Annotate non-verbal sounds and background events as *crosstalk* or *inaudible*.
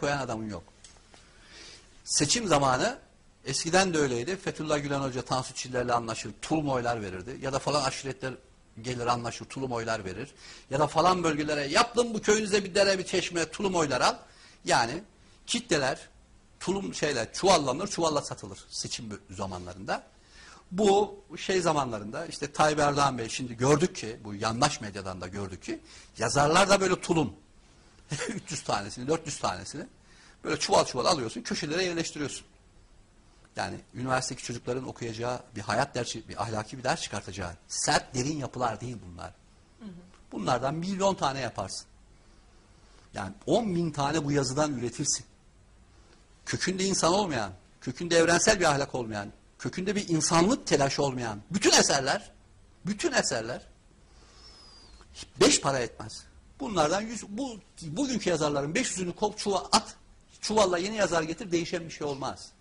koyan adamın yok. Seçim zamanı eskiden de öyleydi. Fethullah Gülen Hoca Tansu Çiller'le anlaşır, tulum oylar verirdi. Ya da falan aşiretler gelir anlaşır, tulum oylar verir. Ya da falan bölgelere yaptım bu köyünüze bir dere bir çeşme tulum oylar al. Yani kitleler tulum şeyler çuvallanır, çuvalla satılır seçim zamanlarında. Bu şey zamanlarında işte Tayyip Erdoğan Bey şimdi gördük ki bu yandaş medyadan da gördük ki yazarlar da böyle tulum *laughs* 300 tanesini 400 tanesini böyle çuval çuval alıyorsun köşelere yerleştiriyorsun. Yani üniversitedeki çocukların okuyacağı bir hayat dersi, bir ahlaki bir ders çıkartacağı sert derin yapılar değil bunlar. Bunlardan milyon tane yaparsın. Yani 10 bin tane bu yazıdan üretirsin. Kökünde insan olmayan, kökünde evrensel bir ahlak olmayan, kökünde bir insanlık telaşı olmayan bütün eserler, bütün eserler beş para etmez. Bunlardan yüz, bu, bugünkü yazarların 500'ünü kop çuva at, çuvalla yeni yazar getir değişen bir şey olmaz.